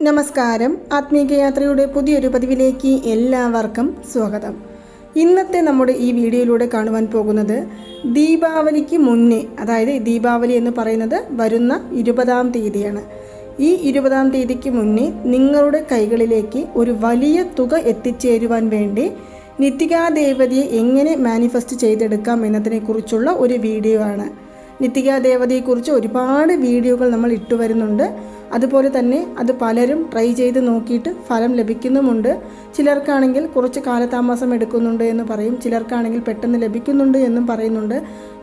നമസ്കാരം. ആത്മീകയാത്രയുടെ പുതിയൊരു പതിവിലേക്ക് എല്ലാവർക്കും സ്വാഗതം. ഇന്നത്തെ നമ്മുടെ ഈ വീഡിയോയിലൂടെ കാണുവാൻ പോകുന്നത് ദീപാവലിക്ക് മുന്നേ അതായത് ദീപാവലി എന്ന് പറയുന്നത് വരുന്ന ഇരുപതാം തീയതിയാണ്. ഈ ഇരുപതാം തീയതിക്ക് മുന്നേ നിങ്ങളുടെ കൈകളിലേക്ക് ഒരു വലിയ തുക എത്തിച്ചേരുവാൻ വേണ്ടി നിത്യകാദേവതയെ എങ്ങനെ മാനിഫെസ്റ്റ് ചെയ്തെടുക്കാം എന്നതിനെക്കുറിച്ചുള്ള ഒരു വീഡിയോ ആണ് നിത്യകാദേവതയെക്കുറിച്ച് ഒരുപാട് വീഡിയോകൾ നമ്മൾ ഇട്ടുവരുന്നുണ്ട്. വരുന്നുണ്ട് അതുപോലെ തന്നെ അത് പലരും ട്രൈ ചെയ്ത് നോക്കിയിട്ട് ഫലം ലഭിക്കുന്നുമുണ്ട്. ചിലർക്കാണെങ്കിൽ കുറച്ച് കാലതാമസം എടുക്കുന്നുണ്ട് എന്ന് പറയും. ചിലർക്കാണെങ്കിൽ പെട്ടെന്ന് ലഭിക്കുന്നുണ്ട് എന്നും പറയുന്നുണ്ട്.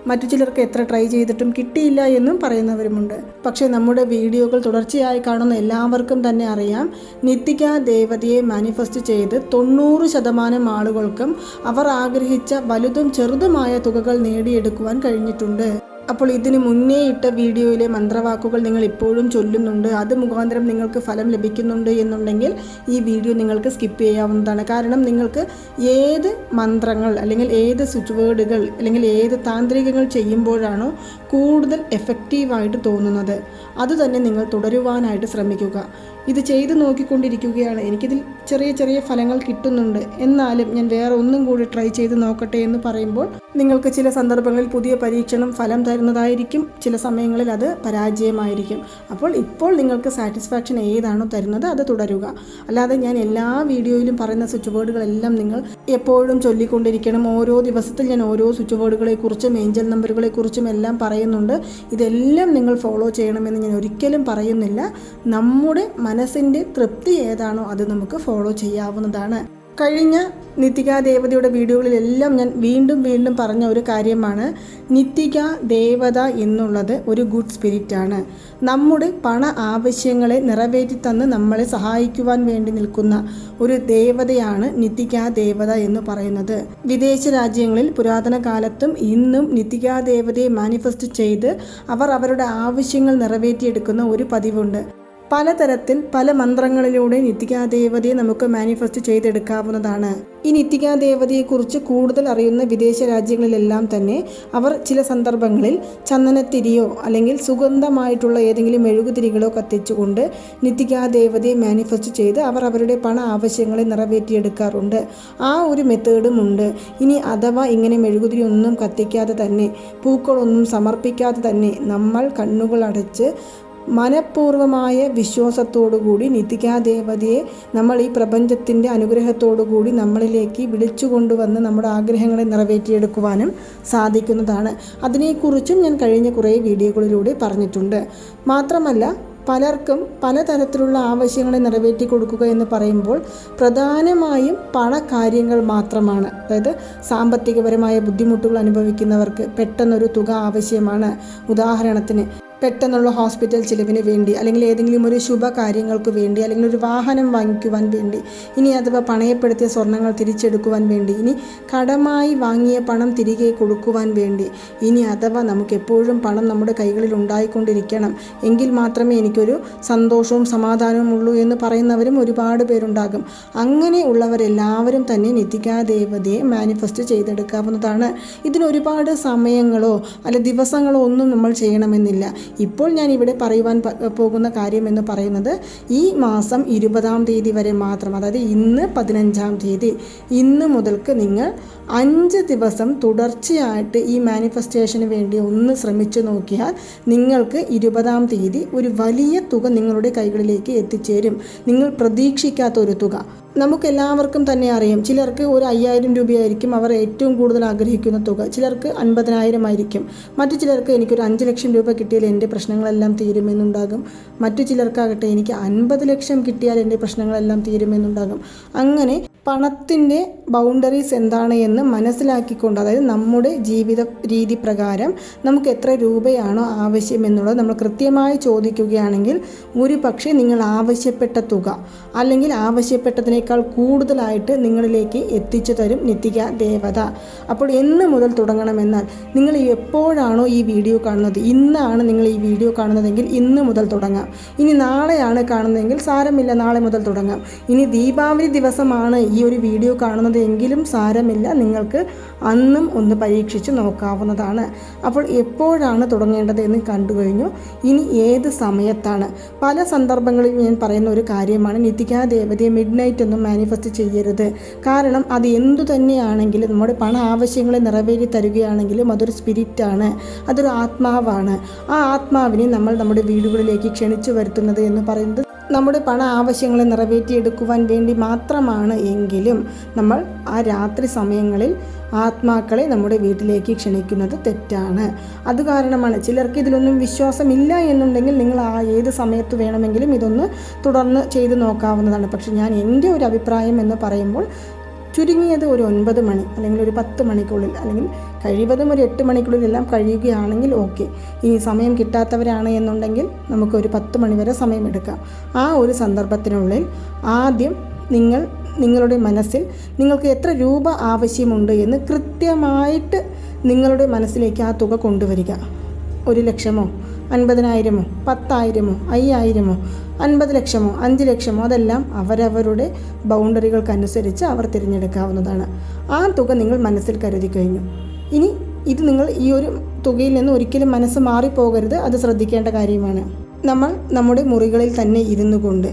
മറ്റു ചിലർക്ക് എത്ര ട്രൈ ചെയ്തിട്ടും കിട്ടിയില്ല എന്നും പറയുന്നവരുമുണ്ട്. പക്ഷേ നമ്മുടെ വീഡിയോകൾ തുടർച്ചയായി കാണുന്ന എല്ലാവർക്കും തന്നെ അറിയാം. നിത്തിക ദേവതയെ മാനിഫെസ്റ്റ് ചെയ്ത് തൊണ്ണൂറ് ശതമാനം ആളുകൾക്കും അവർ ആഗ്രഹിച്ച വലുതും ചെറുതുമായ തുകകൾ നേടിയെടുക്കുവാൻ കഴിഞ്ഞിട്ടുണ്ട്. അപ്പോൾ ഇതിന് മുന്നേ ഇട്ട വീഡിയോയിലെ മന്ത്രവാക്കുകൾ നിങ്ങൾ ഇപ്പോഴും ചൊല്ലുന്നുണ്ട്. അത് മുഖാന്തരം നിങ്ങൾക്ക് ഫലം ലഭിക്കുന്നുണ്ട് എന്നുണ്ടെങ്കിൽ ഈ വീഡിയോ നിങ്ങൾക്ക് സ്കിപ്പ് ചെയ്യാവുന്നതാണ്. കാരണം നിങ്ങൾക്ക് ഏത് മന്ത്രങ്ങൾ അല്ലെങ്കിൽ ഏത് സ്വിച്ച് വേർഡുകൾ അല്ലെങ്കിൽ ഏത് താന്ത്രികങ്ങൾ ചെയ്യുമ്പോഴാണോ കൂടുതൽ എഫക്റ്റീവായിട്ട് തോന്നുന്നത്. അതുതന്നെ നിങ്ങൾ തുടരുവാനായിട്ട് ശ്രമിക്കുക. ഇത് ചെയ്തു നോക്കിക്കൊണ്ടിരിക്കുകയാണ്. എനിക്കിതിൽ ചെറിയ ചെറിയ ഫലങ്ങൾ കിട്ടുന്നുണ്ട്. എന്നാലും ഞാൻ വേറെ ഒന്നും കൂടി ട്രൈ ചെയ്ത് നോക്കട്ടെ എന്ന് പറയുമ്പോൾ നിങ്ങൾക്ക് ചില സന്ദർഭങ്ങളിൽ പുതിയ പരീക്ഷണം ഫലം തരുന്നതായിരിക്കും. ചില സമയങ്ങളിൽ അത് പരാജയമായിരിക്കും. അപ്പോൾ ഇപ്പോൾ നിങ്ങൾക്ക് സാറ്റിസ്ഫാക്ഷൻ ഏതാണോ തരുന്നത് അത് തുടരുക. അല്ലാതെ ഞാൻ എല്ലാ വീഡിയോയിലും പറയുന്ന സ്വിച്ച് ബോർഡുകളെല്ലാം നിങ്ങൾ എപ്പോഴും ചൊല്ലിക്കൊണ്ടിരിക്കണം. ഓരോ ദിവസത്തിൽ ഞാൻ ഓരോ സ്വിച്ച് ബോർഡുകളെക്കുറിച്ചും ഏഞ്ചൽ നമ്പറുകളെക്കുറിച്ചും എല്ലാം പറയുന്നുണ്ട്. ഇതെല്ലാം നിങ്ങൾ ഫോളോ ചെയ്യണമെന്ന് ഞാൻ ഒരിക്കലും പറയുന്നില്ല. നമ്മുടെ മനസ്സിന്റെ തൃപ്തി ഏതാണോ അത് നമുക്ക് ഫോളോ ചെയ്യാവുന്നതാണ്. കഴിഞ്ഞ നിത്തിക ദേവതയുടെ വീഡിയോകളിലെല്ലാം ഞാൻ വീണ്ടും വീണ്ടും പറഞ്ഞ ഒരു കാര്യമാണ്. നിത്തിക ദേവത എന്നുള്ളത് ഒരു ഗുഡ് സ്പിരിറ്റാണ് നമ്മുടെ പണ ആവശ്യങ്ങളെ നിറവേറ്റി തന്ന് നമ്മളെ സഹായിക്കുവാൻ വേണ്ടി നിൽക്കുന്ന ഒരു ദേവതയാണ് നിത്തിക ദേവത എന്ന് പറയുന്നത്. വിദേശ രാജ്യങ്ങളിൽ പുരാതന കാലത്തും ഇന്നും നിത്തിക ദേവതയെ മാനിഫെസ്റ്റ് ചെയ്ത് അവർ അവരുടെ ആവശ്യങ്ങൾ നിറവേറ്റിയെടുക്കുന്ന ഒരു പതിവുണ്ട്. പലതരത്തിൽ പല മന്ത്രങ്ങളിലൂടെ നിത്യകാദേവതയെ നമുക്ക് മാനിഫെസ്റ്റ് ചെയ്തെടുക്കാവുന്നതാണ്. ഈ നിത്യകാദേവതയെക്കുറിച്ച് കൂടുതൽ അറിയുന്ന വിദേശ രാജ്യങ്ങളിലെല്ലാം തന്നെ അവർ ചില സന്ദർഭങ്ങളിൽ ചന്ദനത്തിരിയോ അല്ലെങ്കിൽ സുഗന്ധമായിട്ടുള്ള ഏതെങ്കിലും മെഴുകുതിരികളോ കത്തിച്ചുകൊണ്ട് നിത്യകാദേവതയെ മാനിഫെസ്റ്റ് ചെയ്ത് അവർ അവരുടെ പണ ആവശ്യങ്ങളെ നിറവേറ്റിയെടുക്കാറുണ്ട്. ആ ഒരു മെത്തേഡും ഉണ്ട്. ഇനി അഥവാ ഇങ്ങനെ മെഴുകുതിരി ഒന്നും കത്തിക്കാതെ തന്നെ പൂക്കളൊന്നും സമർപ്പിക്കാതെ തന്നെ നമ്മൾ കണ്ണുകൾ അടച്ച് മനഃപൂർവമായ വിശ്വാസത്തോടുകൂടി നിതികാദേവതയെ നമ്മൾ ഈ പ്രപഞ്ചത്തിന്റെ അനുഗ്രഹത്തോടുകൂടി നമ്മളിലേക്ക് വിളിച്ചു കൊണ്ടുവന്ന് നമ്മുടെ ആഗ്രഹങ്ങളെ നിറവേറ്റിയെടുക്കുവാനും സാധിക്കുന്നതാണ്. അതിനെക്കുറിച്ചും ഞാൻ കഴിഞ്ഞ കുറേ വീഡിയോകളിലൂടെ പറഞ്ഞിട്ടുണ്ട്. മാത്രമല്ല പലർക്കും പലതരത്തിലുള്ള ആവശ്യങ്ങളെ നിറവേറ്റി കൊടുക്കുക എന്ന് പറയുമ്പോൾ പ്രധാനമായും പണകാര്യങ്ങൾ മാത്രമാണ്. അതായത് സാമ്പത്തികപരമായ ബുദ്ധിമുട്ടുകൾ അനുഭവിക്കുന്നവർക്ക് പെട്ടെന്നൊരു തുക ആവശ്യമാണ്. ഉദാഹരണത്തിന് പെട്ടെന്നുള്ള ഹോസ്പിറ്റൽ ചിലവിന് വേണ്ടി അല്ലെങ്കിൽ ഏതെങ്കിലും ഒരു ശുഭകാര്യങ്ങൾക്ക് വേണ്ടി അല്ലെങ്കിൽ ഒരു വാഹനം വാങ്ങിക്കുവാൻ വേണ്ടി ഇനി അഥവാ പണയപ്പെടുത്തിയ സ്വർണങ്ങൾ തിരിച്ചെടുക്കുവാൻ വേണ്ടി ഇനി കടമായി വാങ്ങിയ പണം തിരികെ കൊടുക്കുവാൻ വേണ്ടി ഇനി അഥവാ നമുക്ക് എപ്പോഴും പണം നമ്മുടെ കൈകളിൽ ഉണ്ടായിക്കൊണ്ടിരിക്കണം എങ്കിൽ മാത്രമേ എനിക്കൊരു സന്തോഷവും സമാധാനവും ഉള്ളൂ എന്ന് പറയുന്നവരും ഒരുപാട് പേരുണ്ടാകും. അങ്ങനെ ഉള്ളവരെല്ലാവരും തന്നെ നിത്യകാദേവതയെ മാനിഫെസ്റ്റ് ചെയ്തെടുക്കാവുന്നതാണ്. ഇതിന് ഒരുപാട് സമയങ്ങളോ അല്ല ദിവസങ്ങളോ ഒന്നും നമ്മൾ ചെയ്യണമെന്നില്ല. ഇപ്പോൾ ഞാൻ ഇവിടെ പറയുവാൻ പോകുന്ന കാര്യം എന്ന് പറയുന്നത് ഈ മാസം ഇരുപതാം തീയതി വരെ മാത്രം അതായത് ഇന്ന് പതിനഞ്ചാം തീയതി ഇന്ന് മുതൽക്ക് നിങ്ങൾ അഞ്ച് ദിവസം തുടർച്ചയായിട്ട് ഈ മാനിഫെസ്റ്റേഷന് വേണ്ടി ഒന്ന് ശ്രമിച്ചു നോക്കിയാൽ നിങ്ങൾക്ക് ഇരുപതാം തീയതി ഒരു വലിയ തുക നിങ്ങളുടെ കൈകളിലേക്ക് എത്തിച്ചേരും. നിങ്ങൾ പ്രതീക്ഷിക്കാത്ത ഒരു തുക. നമുക്കെല്ലാവർക്കും തന്നെ അറിയാം. ചിലർക്ക് ഒരു അയ്യായിരം രൂപയായിരിക്കും അവർ ഏറ്റവും കൂടുതൽ ആഗ്രഹിക്കുന്ന തുക. ചിലർക്ക് അൻപതിനായിരം ആയിരിക്കും മറ്റു ചിലർക്ക് എനിക്കൊരു അഞ്ച് ലക്ഷം രൂപ കിട്ടിയാൽ എന്റെ പ്രശ്നങ്ങളെല്ലാം തീരുമെന്നുണ്ടാകും. മറ്റു ചിലർക്കാകട്ടെ എനിക്ക് അൻപത് ലക്ഷം കിട്ടിയാൽ എന്റെ പ്രശ്നങ്ങളെല്ലാം തീരുമെന്നുണ്ടാകും. അങ്ങനെ പണത്തിന്റെ ബൗണ്ടറീസ് എന്താണ് എന്ന് മനസ്സിലാക്കിക്കൊണ്ട് അതായത് നമ്മുടെ ജീവിത രീതി പ്രകാരം നമുക്ക് എത്ര രൂപയാണോ ആവശ്യമെന്നുള്ളത് നമ്മൾ കൃത്യമായി ചോദിക്കുകയാണെങ്കിൽ ഒരു പക്ഷേ നിങ്ങൾ ആവശ്യപ്പെട്ട തുക അല്ലെങ്കിൽ ആവശ്യപ്പെട്ടതിനേക്കാൾ കൂടുതലായിട്ട് നിങ്ങളിലേക്ക് എത്തിച്ചു തരും നിത്തിക ദേവത. അപ്പോൾ എന്ന് മുതൽ തുടങ്ങണമെന്നാൽ നിങ്ങൾ എപ്പോഴാണോ ഈ വീഡിയോ കാണുന്നത്? ഇന്നാണ് നിങ്ങൾ ഈ വീഡിയോ കാണുന്നതെങ്കിൽ ഇന്ന് മുതൽ തുടങ്ങാം. ഇനി നാളെയാണ് കാണുന്നതെങ്കിൽ സാരമില്ല നാളെ മുതൽ തുടങ്ങാം. ഇനി ദീപാവലി ദിവസമാണ് ഈ ഒരു വീഡിയോ കാണുന്നത് എങ്കിലും സാരമില്ല. നിങ്ങൾക്ക് അന്നും ഒന്ന് പരീക്ഷിച്ച് നോക്കാവുന്നതാണ്. അപ്പോൾ എപ്പോഴാണ് തുടങ്ങേണ്ടത് എന്ന് കണ്ടു കഴിഞ്ഞു. ഇനി ഏത് സമയത്താണ്? പല സന്ദർഭങ്ങളിൽ ഞാൻ പറയുന്ന ഒരു കാര്യമാണ്. നിതികാ ദേവതയെ മിഡ് നൈറ്റ് ഒന്നും മാനിഫെസ്റ്റ് ചെയ്യരുത്. കാരണം അത് എന്തു തന്നെയാണെങ്കിലും നമ്മുടെ പണ ആവശ്യങ്ങളെ നിറവേറ്റി തരികയാണെങ്കിലും അതൊരു സ്പിരിറ്റാണ് അതൊരു ആത്മാവാണ്. ആ ആത്മാവിനെ നമ്മൾ നമ്മുടെ വീടുകളിലേക്ക് ക്ഷണിച്ചു വരുത്തുന്നത് എന്ന് പറയുന്നത് നമ്മുടെ പണ ആവശ്യങ്ങളെ നിറവേറ്റിയെടുക്കുവാൻ വേണ്ടി മാത്രമാണ് എങ്കിലും നമ്മൾ ആ രാത്രി സമയങ്ങളിൽ ആത്മാക്കളെ നമ്മുടെ വീട്ടിലേക്ക് ക്ഷണിക്കുന്നത് തെറ്റാണ്. അത് കാരണമാണ് ചിലർക്ക് ഇതിലൊന്നും വിശ്വാസമില്ല എന്നുണ്ടെങ്കിൽ നിങ്ങൾ ആ ഏത് സമയത്ത് വേണമെങ്കിലും ഇതൊന്ന് തുടർന്ന് ചെയ്ത് നോക്കാവുന്നതാണ്. പക്ഷെ ഞാൻ എന്റെ ഒരു അഭിപ്രായം എന്ന് പറയുമ്പോൾ ചുരുങ്ങിയത് ഒരു ഒൻപത് മണി അല്ലെങ്കിൽ ഒരു പത്ത് മണിക്കുള്ളിൽ അല്ലെങ്കിൽ കഴിവതും ഒരു എട്ട് മണിക്കുള്ളിൽ എല്ലാം കഴിയുകയാണെങ്കിൽ ഓക്കെ. ഇനി സമയം കിട്ടാത്തവരാണ് എന്നുണ്ടെങ്കിൽ നമുക്ക് ഒരു പത്ത് മണിവരെ സമയമെടുക്കാം. ആ ഒരു സന്ദർഭത്തിനുള്ളിൽ ആദ്യം നിങ്ങൾ നിങ്ങളുടെ മനസ്സിൽ നിങ്ങൾക്ക് എത്ര രൂപ ആവശ്യമുണ്ട് എന്ന് കൃത്യമായിട്ട് നിങ്ങളുടെ മനസ്സിലേക്ക് ആ തുക കൊണ്ടുവരിക. ഒരു ലക്ഷമോ അൻപതിനായിരമോ പത്തായിരമോ അയ്യായിരമോ അൻപത് ലക്ഷമോ അഞ്ച് ലക്ഷമോ അതെല്ലാം അവരവരുടെ ബൗണ്ടറികൾക്കനുസരിച്ച് അവർ തിരഞ്ഞെടുക്കാവുന്നതാണ്. ആ തുക നിങ്ങൾ മനസ്സിൽ കരുതി കഴിഞ്ഞു. ഇനി ഇത് നിങ്ങൾ ഈ ഒരു തുകയിൽ നിന്ന് ഒരിക്കലും മനസ്സ് മാറിപ്പോകരുത്. അത് ശ്രദ്ധിക്കേണ്ട കാര്യമാണ്. നമ്മൾ നമ്മുടെ മുറികളിൽ തന്നെ ഇരുന്നു കൊണ്ട്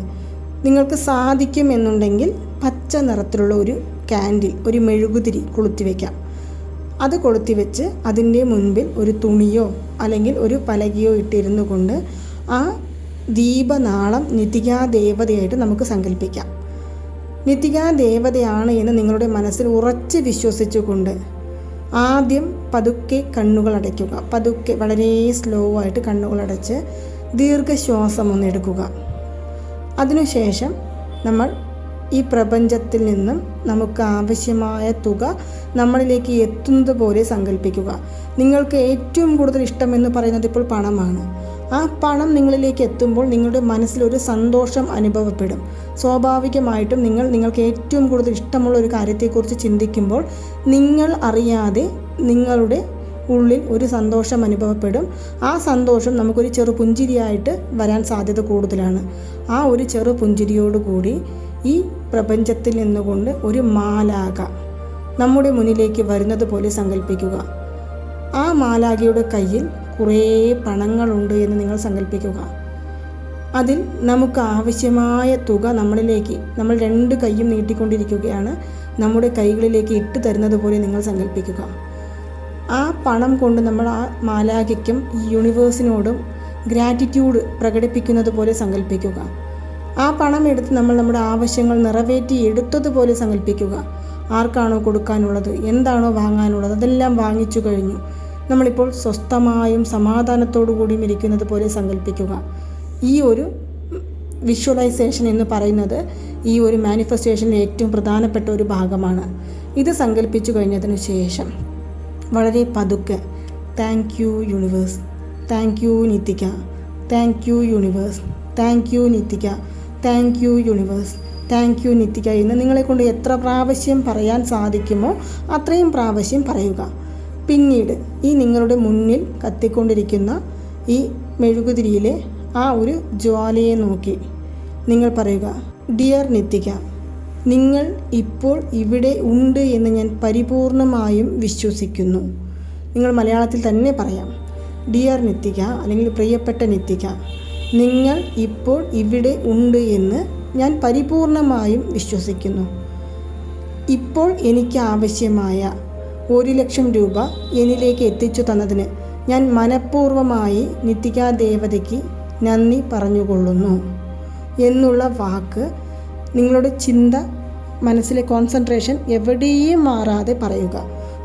നിങ്ങൾക്ക് സാധിക്കുമെന്നുണ്ടെങ്കിൽ പച്ച നിറത്തിലുള്ള ഒരു കാൻഡിൽ ഒരു മെഴുകുതിരി കൊളുത്തി വയ്ക്കാം അത് കൊളുത്തി വെച്ച് അതിന്റെ മുൻപിൽ ഒരു തുണിയോ അല്ലെങ്കിൽ ഒരു പലകയോ ഇട്ടിരുന്നു കൊണ്ട് ആ ദീപനാളം നിതികാ ദേവതയായിട്ട് നമുക്ക് സങ്കല്പിക്കാം. നിതികാ ദേവതയാണ് എന്ന് നിങ്ങളുടെ മനസ്സിൽ ഉറച്ച് വിശ്വസിച്ചുകൊണ്ട് ആദ്യം പതുക്കെ കണ്ണുകൾ അടയ്ക്കുക. പതുക്കെ വളരെ സ്ലോ ആയിട്ട് കണ്ണുകൾ അടച്ച് ദീർഘശ്വാസം ഒന്ന് എടുക്കുക. അതിനുശേഷം നമ്മൾ ഈ പ്രപഞ്ചത്തിൽ നിന്നും നമുക്ക് ആവശ്യമായ തുക നമ്മളിലേക്ക് എത്തുന്നത് പോലെ സങ്കല്പിക്കുക നിങ്ങൾക്ക് ഏറ്റവും കൂടുതൽ ഇഷ്ടമെന്ന് പറയുന്നത് ഇപ്പോൾ പണമാണ്. ആ പണം നിങ്ങളിലേക്ക് എത്തുമ്പോൾ നിങ്ങളുടെ മനസ്സിലൊരു സന്തോഷം അനുഭവപ്പെടും. സ്വാഭാവികമായിട്ടും നിങ്ങൾ നിങ്ങൾക്ക് ഏറ്റവും കൂടുതൽ ഇഷ്ടമുള്ള ഒരു കാര്യത്തെക്കുറിച്ച് ചിന്തിക്കുമ്പോൾ നിങ്ങൾ അറിയാതെ നിങ്ങളുടെ ഉള്ളിൽ ഒരു സന്തോഷം അനുഭവപ്പെടും. ആ സന്തോഷം നമുക്കൊരു ചെറു പുഞ്ചിരിയായിട്ട് വരാൻ സാധ്യത കൂടുതലാണ്. ആ ഒരു ചെറു പുഞ്ചിരിയോടുകൂടി ഈ പ്രപഞ്ചത്തിൽ നിന്നുകൊണ്ട് ഒരു മാലാക നമ്മുടെ മുന്നിലേക്ക് വരുന്നത് പോലെ സങ്കല്പിക്കുക. ആ മാലാഖിയുടെ കയ്യിൽ കുറേ പണങ്ങളുണ്ട് എന്ന് നിങ്ങൾ സങ്കല്പിക്കുക. അതിൽ നമുക്ക് ആവശ്യമായ തുക നമ്മളിലേക്ക് നമ്മൾ രണ്ട് കൈയും നീട്ടിക്കൊണ്ടിരിക്കുകയാണ് നമ്മുടെ കൈകളിലേക്ക് ഇട്ട് തരുന്നത് പോലെ നിങ്ങൾ സങ്കല്പിക്കുക. ആ പണം കൊണ്ട് നമ്മൾ ആ മാലാഖയ്ക്കും ഈ യൂണിവേഴ്സിനോടും ഗ്രാറ്റിറ്റ്യൂഡ് പ്രകടിപ്പിക്കുന്നത് പോലെ സങ്കല്പിക്കുക. ആ പണം എടുത്ത് നമ്മൾ നമ്മുടെ ആവശ്യങ്ങൾ നിറവേറ്റി എടുത്തതുപോലെ സങ്കല്പിക്കുക. ആർക്കാണോ കൊടുക്കാനുള്ളത് എന്താണോ വാങ്ങാനുള്ളത് അതെല്ലാം വാങ്ങിച്ചു കഴിഞ്ഞു. നമ്മളിപ്പോൾ സ്വസ്ഥമായും സമാധാനത്തോടു കൂടിയും ഇരിക്കുന്നത് പോലെ സങ്കല്പിക്കുക. ഈ ഒരു വിഷ്വലൈസേഷൻ എന്ന് പറയുന്നത് ഈ ഒരു മാനിഫെസ്റ്റേഷനിലെ ഏറ്റവും പ്രധാനപ്പെട്ട ഒരു ഭാഗമാണ്. ഇത് സങ്കല്പിച്ചു കഴിഞ്ഞതിന് ശേഷം വളരെ പതുക്കെ thank you universe thank you Nithika thank you universe thank you Nithika thank you universe thank you Nithika എന്ന് നിങ്ങളെ കൊണ്ട് എത്ര പ്രാവശ്യം പറയാൻ സാധിക്കുമോ അത്രയും പ്രാവശ്യം പറയുക. പിന്നീട് ഈ നിങ്ങളുടെ മുന്നിൽ കത്തിക്കൊണ്ടിരിക്കുന്ന ഈ മെഴുകുതിരിയിലെ ആ ഒരു ജ്വാലയെ നോക്കി. നിങ്ങൾ പറയുക ഡിയർ നിത്തിക നിങ്ങൾ ഇപ്പോൾ ഇവിടെ ഉണ്ട് എന്ന് ഞാൻ പരിപൂർണമായും വിശ്വസിക്കുന്നു. നിങ്ങൾ മലയാളത്തിൽ തന്നെ പറയാം ഡിയർ നിത്തിക അല്ലെങ്കിൽ പ്രിയപ്പെട്ട നിത്തിക നിങ്ങൾ ഇപ്പോൾ ഇവിടെ ഉണ്ട് എന്ന് ഞാൻ പരിപൂർണമായും വിശ്വസിക്കുന്നു. ഇപ്പോൾ എനിക്ക് ആവശ്യമായ ഒരു ലക്ഷം രൂപ എന്നിലേക്ക് എത്തിച്ചു തന്നതിന് ഞാൻ മനഃപൂർവമായി നിത്തികാ ദേവതയ്ക്ക് നന്ദി പറഞ്ഞുകൊള്ളുന്നു എന്നുള്ള വാക്ക് നിങ്ങളുടെ ചിന്ത മനസ്സിലെ കോൺസെൻട്രേഷൻ എവിടെയും മാറാതെ പറയുക.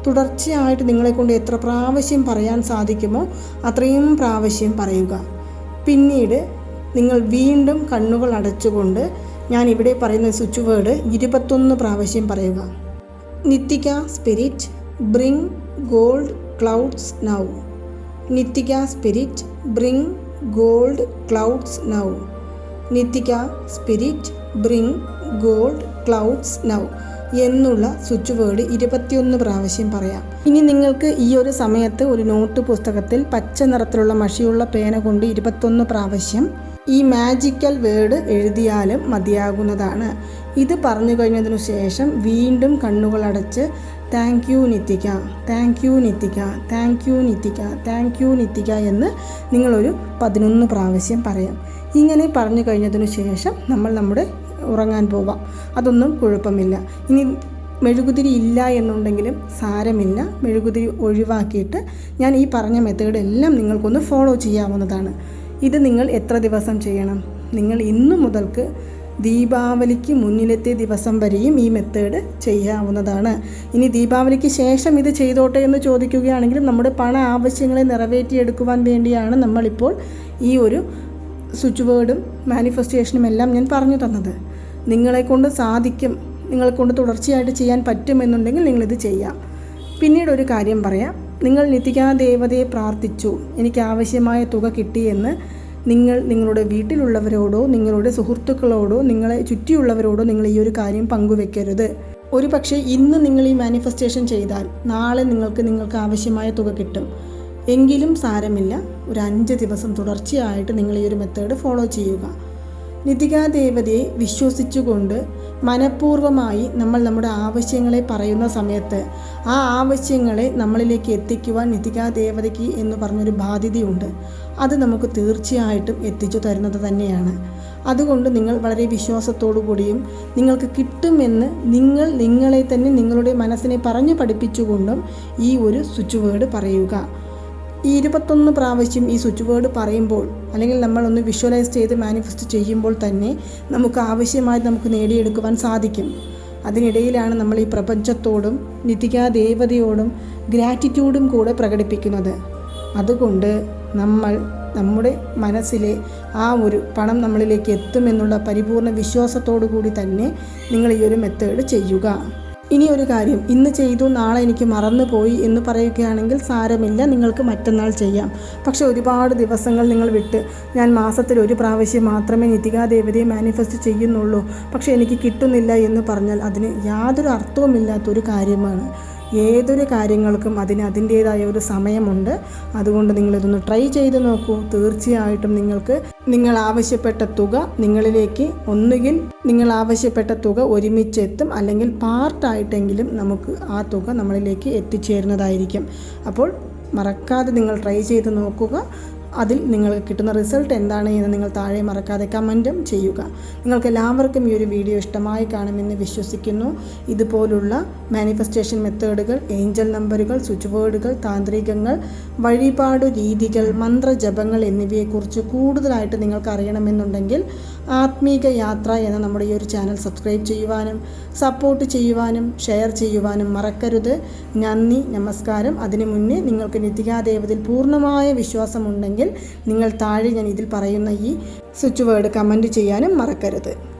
തുടർച്ചയായിട്ട് നിങ്ങളെക്കൊണ്ട് എത്ര പ്രാവശ്യം പറയാൻ സാധിക്കുമോ അത്രയും പ്രാവശ്യം പറയുക. പിന്നീട് നിങ്ങൾ വീണ്ടും കണ്ണുകൾ അടച്ചുകൊണ്ട് ഞാൻ ഇവിടെ പറയുന്ന സ്വിച്ച് വേർഡ് ഇരുപത്തൊന്ന് പ്രാവശ്യം പറയുക. Nithika spirit bring gold clouds now Nithika spirit bring gold clouds now Nithika spirit bring gold clouds now എന്നുള്ള സ്വിച്ച് വേർഡ് ഇരുപത്തിയൊന്ന് പ്രാവശ്യം പറയാം. ഇനി നിങ്ങൾക്ക് ഈ ഒരു സമയത്ത് ഒരു നോട്ട് പുസ്തകത്തിൽ പച്ച നിറത്തിലുള്ള മഷിയുള്ള പേന കൊണ്ട് ഇരുപത്തൊന്ന് പ്രാവശ്യം ഈ മാജിക്കൽ വേർഡ് എഴുതിയാലും മതിയാകുന്നതാണ്. ഇത് പറഞ്ഞു കഴിഞ്ഞതിനു ശേഷം വീണ്ടും കണ്ണുകൾ അടച്ച് thank you Nithika thank you Nithika thank you Nithika thank you Nithika എന്ന് നിങ്ങളൊരു പതിനൊന്ന് പ്രാവശ്യം പറയാം. ഇങ്ങനെ പറഞ്ഞു കഴിഞ്ഞതിനു ശേഷം നമ്മൾ നമ്മുടെ ഉറങ്ങാൻ പോവാം. അതൊന്നും കുഴപ്പമില്ല. ഇനി മെഴുകുതിരി ഇല്ല എന്നുണ്ടെങ്കിലും സാരമില്ല. മെഴുകുതിരി ഒഴിവാക്കിയിട്ട് ഞാൻ ഈ പറഞ്ഞ മെത്തേഡ് എല്ലാം നിങ്ങൾക്കൊന്ന് ഫോളോ ചെയ്യാവുന്നതാണ്. ഇത് നിങ്ങൾ എത്ര ദിവസം ചെയ്യണം? നിങ്ങൾ ഇന്നു മുതൽക്ക് ദീപാവലിക്ക് മുന്നിലത്തെ ദിവസം വരെയും ഈ മെത്തേഡ് ചെയ്യാവുന്നതാണ്. ഇനി ദീപാവലിക്ക് ശേഷം ഇത് ചെയ്തോട്ടെ എന്ന് ചോദിക്കുകയാണെങ്കിലും നമ്മുടെ പണ ആവശ്യങ്ങളെ നിറവേറ്റിയെടുക്കുവാൻ വേണ്ടിയാണ് നമ്മളിപ്പോൾ ഈ ഒരു സ്വിച്ച് വേർഡും മാനിഫെസ്റ്റേഷനും എല്ലാം ഞാൻ പറഞ്ഞു തന്നത്. നിങ്ങളെ കൊണ്ട് സാധിക്കും നിങ്ങളെ കൊണ്ട് തുടർച്ചയായിട്ട് ചെയ്യാൻ പറ്റുമെന്നുണ്ടെങ്കിൽ നിങ്ങളിത് ചെയ്യാം. പിന്നീട് ഒരു കാര്യം പറയാം. നിങ്ങൾ നിത്തികാ ദേവതയെ പ്രാർത്ഥിച്ചു എനിക്ക് ആവശ്യമായ തുക കിട്ടിയെന്ന് നിങ്ങൾ നിങ്ങളുടെ വീട്ടിലുള്ളവരോടോ നിങ്ങളുടെ സുഹൃത്തുക്കളോടോ നിങ്ങളെ ചുറ്റിയുള്ളവരോടോ നിങ്ങൾ ഈ ഒരു കാര്യം പങ്കുവെക്കരുത്. ഒരു പക്ഷേ ഇന്ന് നിങ്ങൾ ഈ മാനിഫെസ്റ്റേഷൻ ചെയ്താൽ നാളെ നിങ്ങൾക്ക് നിങ്ങൾക്ക് ആവശ്യമായ തുക കിട്ടും. എങ്കിലും സാരമില്ല. ഒരു അഞ്ച് ദിവസം തുടർച്ചയായിട്ട് നിങ്ങൾ ഈ ഒരു മെത്തേഡ് ഫോളോ ചെയ്യുക. നിതികാദേവതയെ വിശ്വസിച്ചുകൊണ്ട് മനഃപൂർവമായി നമ്മൾ നമ്മുടെ ആവശ്യങ്ങളെ പറയുന്ന സമയത്ത് ആ ആവശ്യങ്ങളെ നമ്മളിലേക്ക് എത്തിക്കുവാൻ നിതികാദേവതയ്ക്ക് എന്ന് പറഞ്ഞൊരു ബാധ്യതയുണ്ട്. അത് നമുക്ക് തീർച്ചയായിട്ടും എത്തിച്ചു തരുന്നത് തന്നെയാണ്. അതുകൊണ്ട് നിങ്ങൾ വളരെ വിശ്വാസത്തോടു കൂടിയും നിങ്ങൾക്ക് കിട്ടുമെന്ന് നിങ്ങൾ നിങ്ങളെ തന്നെ നിങ്ങളുടെ മനസ്സിനെ പറഞ്ഞു പഠിപ്പിച്ചുകൊണ്ടും ഈ ഒരു സ്വിച്ച് വേർഡ് പറയുക. ഈ ഇരുപത്തൊന്ന് പ്രാവശ്യം ഈ സ്വിച്ച് വേർഡ് പറയുമ്പോൾ അല്ലെങ്കിൽ നമ്മൾ ഒന്ന് വിഷ്വലൈസ് ചെയ്ത് മാനിഫെസ്റ്റ് ചെയ്യുമ്പോൾ തന്നെ നമുക്ക് ആവശ്യമായി നമുക്ക് നേടിയെടുക്കുവാൻ സാധിക്കും. അതിനിടയിലാണ് നമ്മൾ ഈ പ്രപഞ്ചത്തോടും നിതികാ ദേവതയോടും ഗ്രാറ്റിറ്റ്യൂഡും കൂടെ പ്രകടിപ്പിക്കുന്നത്. അതുകൊണ്ട് നമ്മൾ നമ്മുടെ മനസ്സിലെ ആ ഒരു പണം നമ്മളിലേക്ക് എത്തുമെന്നുള്ള പരിപൂർണ വിശ്വാസത്തോടു കൂടി തന്നെ നിങ്ങൾ ഈ ഒരു മെത്തേഡ് ചെയ്യുക. ഇനി ഒരു കാര്യം. ഇന്ന് ചെയ്തു നാളെ എനിക്ക് മറന്നുപോയി എന്ന് പറയുകയാണെങ്കിൽ സാരമില്ല നിങ്ങൾക്ക് മറ്റന്നാൾ ചെയ്യാം. പക്ഷെ ഒരുപാട് ദിവസങ്ങൾ നിങ്ങൾ വിട്ട് ഞാൻ മാസത്തിൽ ഒരു പ്രാവശ്യം മാത്രമേ നിതികാ ദേവതയെ മാനിഫെസ്റ്റ് ചെയ്യുന്നുള്ളൂ. പക്ഷെ എനിക്ക് കിട്ടുന്നില്ല എന്ന് പറഞ്ഞാൽ അതിന് യാതൊരു അർത്ഥവുമില്ലാത്തൊരു കാര്യമാണ്. ഏതൊരു കാര്യങ്ങൾക്കും അതിന് അതിന്റേതായ ഒരു സമയമുണ്ട്. അതുകൊണ്ട് നിങ്ങളിതൊന്ന് ട്രൈ ചെയ്ത് നോക്കൂ. തീർച്ചയായിട്ടും നിങ്ങൾക്ക് നിങ്ങൾ ആവശ്യപ്പെട്ട തുക നിങ്ങളിലേക്ക് ഒന്നുകിൽ നിങ്ങൾ ആവശ്യപ്പെട്ട തുക ഒരുമിച്ചെത്തും അല്ലെങ്കിൽ പാർട്ടായിട്ടെങ്കിലും നമുക്ക് ആ തുക നമ്മളിലേക്ക് എത്തിച്ചേരുന്നതായിരിക്കും. അപ്പോൾ മറക്കാതെ നിങ്ങൾ ട്രൈ ചെയ്ത് നോക്കുക. അതിൽ നിങ്ങൾക്ക് കിട്ടുന്ന റിസൾട്ട് എന്താണ് എന്ന് നിങ്ങൾ താഴെ മറക്കാതെ കമന്റും ചെയ്യുക. നിങ്ങൾക്ക് എല്ലാവർക്കും ഈ ഒരു വീഡിയോ ഇഷ്ടമായി കാണുമെന്ന് വിശ്വസിക്കുന്നു. ഇതുപോലുള്ള മാനിഫെസ്റ്റേഷൻ മെത്തേഡുകൾ ഏഞ്ചൽ നമ്പറുകൾ സ്വിച്ച് ബോർഡുകൾ താന്ത്രികങ്ങൾ വഴിപാട് രീതികൾ മന്ത്രജപങ്ങൾ എന്നിവയെക്കുറിച്ച് കൂടുതലായിട്ട് നിങ്ങൾക്ക് അറിയണമെന്നുണ്ടെങ്കിൽ ആത്മീക യാത്ര എന്ന നമ്മുടെ ഈ ഒരു ചാനൽ സബ്സ്ക്രൈബ് ചെയ്യുവാനും സപ്പോർട്ട് ചെയ്യുവാനും ഷെയർ ചെയ്യുവാനും മറക്കരുത്. നന്ദി നമസ്കാരം. അതിനു മുന്നേ നിങ്ങൾക്ക് നിതികാദേവതയിൽ പൂർണമായ വിശ്വാസമുണ്ടെങ്കിൽ നിങ്ങൾ താഴെ ഞാൻ ഇതിൽ പറയുന്ന ഈ സ്വിച്ച് വേർഡ് കമന്റ് ചെയ്യാനും മറക്കരുത്.